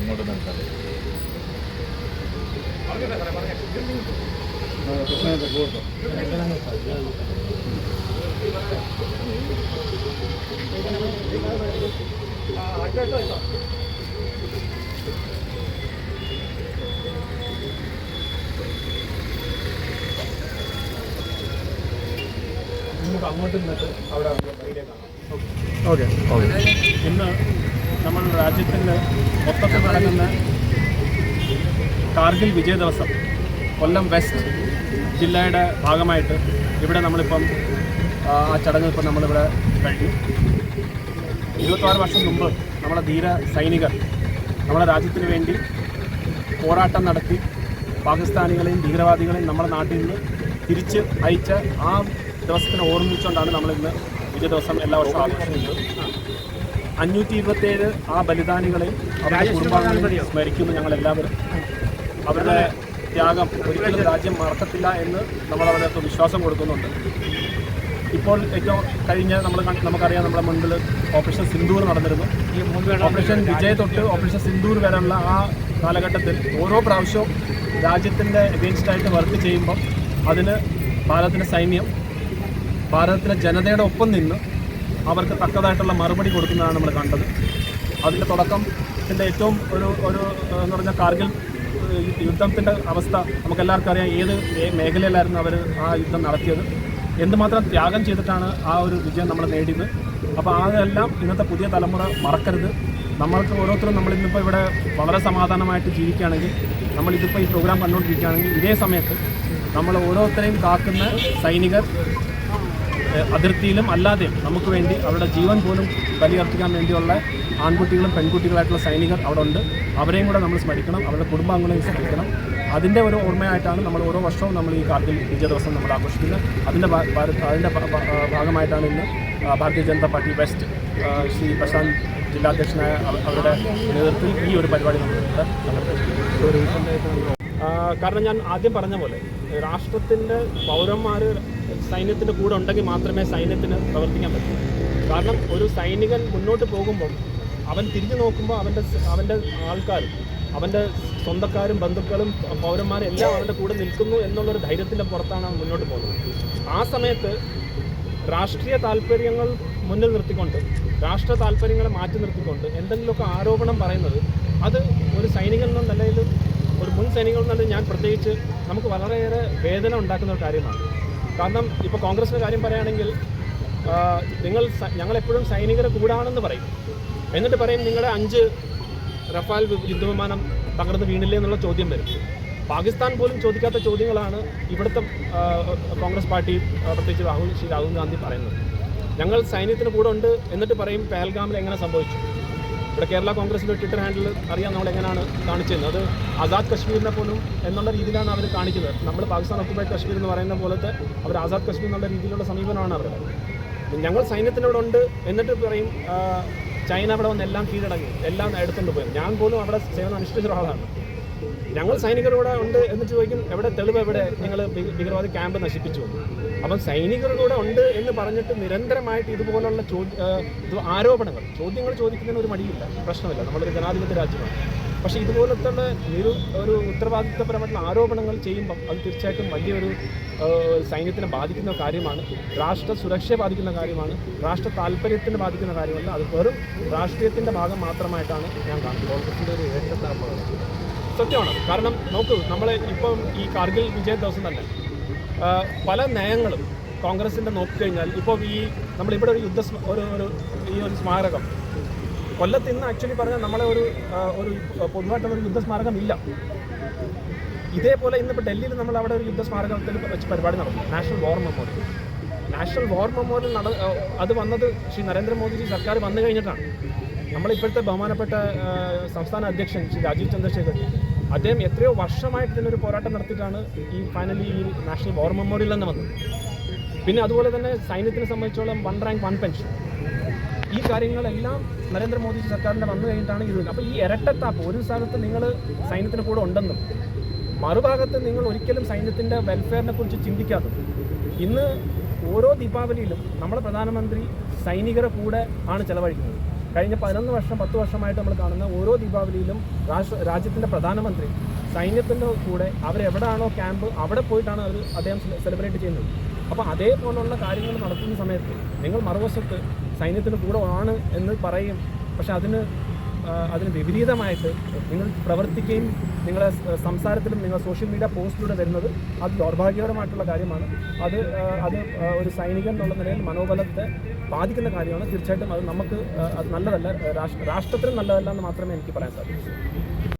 ഇങ്ങോട്ട് നിർത്താം നമുക്ക് അങ്ങോട്ട് നിന്നിട്ട് അവിടെ വൈകിട്ടേക്കാണ് കാണാം. ഓക്കെ. ഇന്ന് നമ്മൾ രാജ്യത്തിന്റെ മൊത്തത്തിൽ നടക്കുന്ന കാർഗിൽ വിജയ ദിവസം കൊല്ലം വെസ്റ്റ് ജില്ലയുടെ ഭാഗമായിട്ട് ഇവിടെ നമ്മളിപ്പം ആ ആ ചടങ്ങ് ഇപ്പം നമ്മളിവിടെ കഴിഞ്ഞു. ഇരുപത്താറ് വർഷം മുമ്പ് നമ്മുടെ ധീര സൈനികർ നമ്മുടെ രാജ്യത്തിന് വേണ്ടി പോരാട്ടം നടത്തി പാകിസ്ഥാനികളെയും ഭീകരവാദികളെയും നമ്മുടെ നാട്ടിൽ നിന്ന് തിരിച്ച് അയച്ച ആ ദിവസത്തിനെ ഓർമ്മിച്ചുകൊണ്ടാണ് നമ്മളിന്ന് വിജയ ദിവസം എല്ലാ വർഷവും ആഘോഷിക്കുന്നത് അഞ്ഞൂറ്റി ഇരുപത്തേഴ് ആ ബലിദാനികളെയും അവരുടെ കുടുംബാംഗങ്ങളെയും സ്മരിക്കുന്നു ഞങ്ങൾ എല്ലാവരും അവരുടെ ത്യാഗം ഒരിക്കലും രാജ്യം മറക്കത്തില്ല എന്ന് നമ്മൾ അവർക്ക് വിശ്വാസം കൊടുക്കുന്നുണ്ട്. ഇപ്പോൾ ഏറ്റവും കഴിഞ്ഞ നമ്മൾ നമുക്കറിയാം നമ്മുടെ മുൻപിൽ ഓപ്പറേഷൻ സിന്ദൂർ നടന്നിരുന്നു. ഓപ്പറേഷൻ വിജയ് തൊട്ട് ഓപ്പറേഷൻ സിന്ദൂർ വരെയുള്ള ആ കാലഘട്ടത്തിൽ ഓരോ പ്രാവശ്യവും രാജ്യത്തിന്റെ എഗെയിൻസ്റ്റായിട്ട് വർക്ക് ചെയ്യുമ്പം അതിന് ഭാരതത്തിന്റെ സൈന്യം ഭാരതത്തിലെ ജനതയുടെ ഒപ്പം നിന്ന് അവർക്ക് തക്കതായിട്ടുള്ള മറുപടി കൊടുക്കുന്നതാണ് നമ്മൾ കണ്ടത്. അതിന്റെ തുടക്കത്തിന്റെ ഏറ്റവും ഒരു ഒരു എന്ന് പറഞ്ഞാൽ കാർഗിൽ യുദ്ധത്തിന്റെ അവസ്ഥ നമുക്കെല്ലാവർക്കും അറിയാം ഏത് മേഖലയിലായിരുന്നു അവർ ആ യുദ്ധം നടത്തിയത്. എന്തുമാത്രം ത്യാഗം ചെയ്തിട്ടാണ് ആ ഒരു വിജയം നമ്മൾ നേടിയത്. അപ്പോൾ അതെല്ലാം ഇന്നത്തെ പുതിയ തലമുറ മറക്കരുത്. നമ്മൾക്ക് ഓരോരുത്തരും നമ്മളിന്നിപ്പോൾ ഇവിടെ വളരെ സമാധാനമായിട്ട് ജീവിക്കുകയാണെങ്കിൽ നമ്മളിതിപ്പോൾ ഈ പ്രോഗ്രാം കണ്ടുകൊണ്ടിരിക്കുകയാണെങ്കിൽ ഇതേ സമയത്ത് നമ്മൾ ഓരോരുത്തരെയും കാക്കുന്ന സൈനികർ അതിർത്തിയിലും അല്ലാതെയും നമുക്ക് വേണ്ടി അവരുടെ ജീവൻ പോലും ബലിയർപ്പിക്കാൻ വേണ്ടിയുള്ള ആൺകുട്ടികളും പെൺകുട്ടികളായിട്ടുള്ള സൈനികർ അവിടെ ഉണ്ട് അവരെയും കൂടെ നമ്മൾ സ്മരിക്കണം. അവരുടെ കുടുംബാംഗങ്ങളെയും സ്മരിക്കണം. അതിന്റെ ഒരു ഓർമ്മയായിട്ടാണ് നമ്മൾ ഓരോ വർഷവും നമ്മൾ ഈ കാർഗിൽ വിജയ ദിവസം നമ്മൾ ആഘോഷിക്കുന്നത്. അതിന്റെ അതിന്റെ ഭാഗമായിട്ടാണ് ഇന്ന് ഭാരതീയ ജനതാ പാർട്ടി വെസ്റ്റ് ശ്രീ പ്രശാന്ത് ജില്ലാധ്യക്ഷനായ അവരുടെ നേതൃത്വത്തിൽ ഈ ഒരു പരിപാടി നമ്മൾ കാരണം ഞാൻ ആദ്യം പറഞ്ഞ പോലെ രാഷ്ട്രത്തിന്റെ പൗരന്മാർ സൈന്യത്തിന്റെ കൂടെ ഉണ്ടെങ്കിൽ മാത്രമേ സൈന്യത്തിന് പ്രവർത്തിക്കാൻ പറ്റൂ. കാരണം ഒരു സൈനികൻ മുന്നോട്ട് പോകുമ്പോൾ അവൻ തിരിഞ്ഞു നോക്കുമ്പോൾ അവന്റെ അവന്റെ ആൾക്കാരും അവന്റെ സ്വന്തക്കാരും ബന്ധുക്കളും പൗരന്മാരും എല്ലാം അവന്റെ കൂടെ നിൽക്കുന്നു എന്നുള്ളൊരു ധൈര്യത്തിന്റെ പുറത്താണ് അവൻ മുന്നോട്ട് പോകുന്നത്. ആ സമയത്ത് രാഷ്ട്രീയ താല്പര്യങ്ങൾ മുന്നിൽ നിർത്തിക്കൊണ്ട് രാഷ്ട്ര താല്പര്യങ്ങളെ മാറ്റി നിർത്തിക്കൊണ്ട് എന്തെങ്കിലുമൊക്കെ ആരോപണം പറയുന്നത് അത് ഒരു സൈനികൻ എന്ന നിലയിൽ ഒരു മുൻ സൈനികൻ എന്ന ഞാൻ പ്രത്യേകിച്ച് നമുക്ക് വളരെയേറെ വേദന ഉണ്ടാക്കുന്ന ഒരു കാര്യമാണ്. കാരണം ഇപ്പോൾ കോൺഗ്രസിന്റെ കാര്യം പറയുകയാണെങ്കിൽ നിങ്ങൾ ഞങ്ങളെപ്പോഴും സൈനികരെ കൂടാണെന്ന് പറയും. എന്നിട്ട് പറയും നിങ്ങളുടെ അഞ്ച് റഫാൽ യുദ്ധവിമാനം തകർന്ന് വീണില്ലേ എന്നുള്ള ചോദ്യം വരും. പാകിസ്ഥാൻ പോലും ചോദിക്കാത്ത ചോദ്യങ്ങളാണ് ഇവിടുത്തെ കോൺഗ്രസ് പാർട്ടി പ്രത്യേകിച്ച് രാഹുൽ ശ്രീ രാഹുൽ ഗാന്ധി പറയുന്നത്. ഞങ്ങൾ സൈന്യത്തിന് കൂടെ ഉണ്ട് എന്നിട്ട് പറയും പേൽഗാമിൽ എങ്ങനെ സംഭവിച്ചു. ഇവിടെ കേരള കോൺഗ്രസിന്റെ ട്വിറ്റർ ഹാൻഡിൽ അറിയാം നമ്മൾ എങ്ങനെയാണ് കാണിച്ചത്. അത് ആസാദ് കശ്മീരിനെ പോലും എന്നുള്ള രീതിയിലാണ് അവർ കാണിക്കുന്നത് നമ്മൾ പാകിസ്ഥാൻ ഒക്കുപൈഡ് കശ്മീർ എന്ന് പറയുന്ന പോലത്തെ അവർ ആസാദ് കശ്മീർ എന്നുള്ള രീതിയിലുള്ള സമീപനമാണ് അവർ ഞങ്ങൾ സൈന്യത്തിനോട് ഉണ്ട് എന്നിട്ട് പറയും ചൈന അവിടെ വന്ന് എല്ലാം കീഴടങ്ങി എല്ലാം എടുത്തുകൊണ്ട് പോയി. ഞാൻ പോലും അവിടെ സേവനം അനുഷ്ഠിച്ച ഒരാളാണ്. ഞങ്ങൾ സൈനികരോടെ ഉണ്ട് എന്ന് ചോദിക്കും എവിടെ തെളിവ് എവിടെ? നിങ്ങൾ ഭീകരവാദി ക്യാമ്പ് നശിപ്പിച്ചു. അപ്പം സൈനികരുടെ ഉണ്ട് എന്ന് പറഞ്ഞിട്ട് നിരന്തരമായിട്ട് ഇതുപോലുള്ള ആരോപണങ്ങൾ ചോദ്യങ്ങൾ ചോദിക്കുന്നതിന് ഒരു മടിയില്ല പ്രശ്നമില്ല. നമ്മളൊരു ജനാധിപത്യ രാജ്യമാണ്. പക്ഷേ ഇതുപോലത്തെ നിരു ഒരു ഉത്തരവാദിത്തപരമായിട്ടുള്ള ആരോപണങ്ങൾ ചെയ്യുമ്പം അത് തീർച്ചയായിട്ടും വലിയൊരു സൈന്യത്തിനെ ബാധിക്കുന്ന കാര്യമാണ്. രാഷ്ട്ര സുരക്ഷയെ ബാധിക്കുന്ന കാര്യമാണ്. രാഷ്ട്ര താല്പര്യത്തിന് ബാധിക്കുന്ന കാര്യമല്ല. അത് വെറും രാഷ്ട്രീയത്തിന്റെ ഭാഗം മാത്രമായിട്ടാണ് ഞാൻ കാണുന്നത്. കോൺഗ്രസിന്റെ ഒരു ഏറ്റവും സത്യമാണ്. കാരണം നോക്കൂ നമ്മൾ ഇപ്പം ഈ കാർഗിൽ വിജയ ദിവസം തന്നെ പല നയങ്ങളും കോൺഗ്രസിന്റെ നോക്കിക്കഴിഞ്ഞാൽ ഇപ്പോൾ ഈ നമ്മളിവിടെ ഒരു യുദ്ധ ഒരു ഒരു ഈ ഒരു സ്മാരകം. കൊല്ലത്ത് ഇന്ന് ആക്ച്വലി പറഞ്ഞാൽ നമ്മളെ ഒരു ഒരു പൊതുവായിട്ടുള്ള ഒരു യുദ്ധ സ്മാരകം ഇല്ല. ഇതേപോലെ ഇന്നിപ്പോൾ ഡൽഹിയിൽ നമ്മൾ അവിടെ ഒരു യുദ്ധ സ്മാരകത്തിൽ വെച്ച് പരിപാടി നടന്നു. National war memorial national war memorial നട അത് വന്നത് ശ്രീ നരേന്ദ്രമോദിജി സർക്കാർ വന്നു കഴിഞ്ഞിട്ടാണ്. നമ്മളിപ്പോഴത്തെ ബഹുമാനപ്പെട്ട സംസ്ഥാന അധ്യക്ഷൻ ശ്രീ രാജീവ് ചന്ദ്രശേഖർ അദ്ദേഹം എത്രയോ വർഷമായിട്ട് ഇതിനൊരു പോരാട്ടം നടത്തിയിട്ടാണ് ഈ ഫൈനലി ഈ നാഷണൽ വാർ മെമ്മോറിയൽ തന്നെ വന്നത്. പിന്നെ അതുപോലെ തന്നെ സൈന്യത്തിനെ സംബന്ധിച്ചോളം വൺ റാങ്ക് വൺ പെൻഷൻ ഈ കാര്യങ്ങളെല്ലാം നരേന്ദ്രമോദി സർക്കാരിന്റെ വന്നു കഴിഞ്ഞിട്ടാണ് ഇത് അപ്പോൾ ഈ ഇരട്ടത്താപ്പ് ഒരു സ്ഥലത്ത് നിങ്ങൾ സൈന്യത്തിന് കൂടെ ഉണ്ടെന്നും മറുഭാഗത്ത് നിങ്ങൾ ഒരിക്കലും സൈന്യത്തിന്റെ വെൽഫെയറിനെ കുറിച്ച് ചിന്തിക്കാത്തത്. ഇന്ന് ഓരോ ദീപാവലിയിലും നമ്മുടെ പ്രധാനമന്ത്രി സൈനികരെ കൂടെ ആണ് ചെലവഴിക്കുന്നത്. കഴിഞ്ഞ പതിനൊന്ന് വർഷം പത്ത് വർഷമായിട്ട് നമ്മൾ കാണുന്ന ഓരോ ദീപാവലിയിലും രാഷ്ട്ര രാജ്യത്തിന്റെ പ്രധാനമന്ത്രി സൈന്യത്തിന്റെ കൂടെ അവരെവിടാണോ ക്യാമ്പ് അവിടെ പോയിട്ടാണ് അവർ അദ്ദേഹം സെലിബ്രേറ്റ് ചെയ്യുന്നത്. അപ്പോൾ അതേപോലുള്ള കാര്യങ്ങൾ നടത്തുന്ന സമയത്ത് നിങ്ങൾ മറുവശത്ത് സൈന്യത്തിന് കൂടെ ആണ് എന്ന് പറയും പക്ഷെ അതിന് അതിന് വിപരീതമായിട്ട് നിങ്ങൾ പ്രവർത്തിക്കുകയും നിങ്ങളെ സംസാരത്തിലും നിങ്ങൾ സോഷ്യൽ മീഡിയ പോസ്റ്റിലൂടെ വരുന്നത് അത് ദൗർഭാഗ്യകരമായിട്ടുള്ള കാര്യമാണ്. അത് അത് ഒരു സൈനികൻ എന്നുള്ള നിലയിൽ മനോബലത്തെ ബാധിക്കുന്ന കാര്യമാണ്. തീർച്ചയായിട്ടും അത് നമുക്ക് അത് നല്ലതല്ല. രാഷ്ട്ര രാഷ്ട്രത്തിനും നല്ലതല്ല എന്ന് മാത്രമേ എനിക്ക് പറയാൻ സാധിക്കൂ.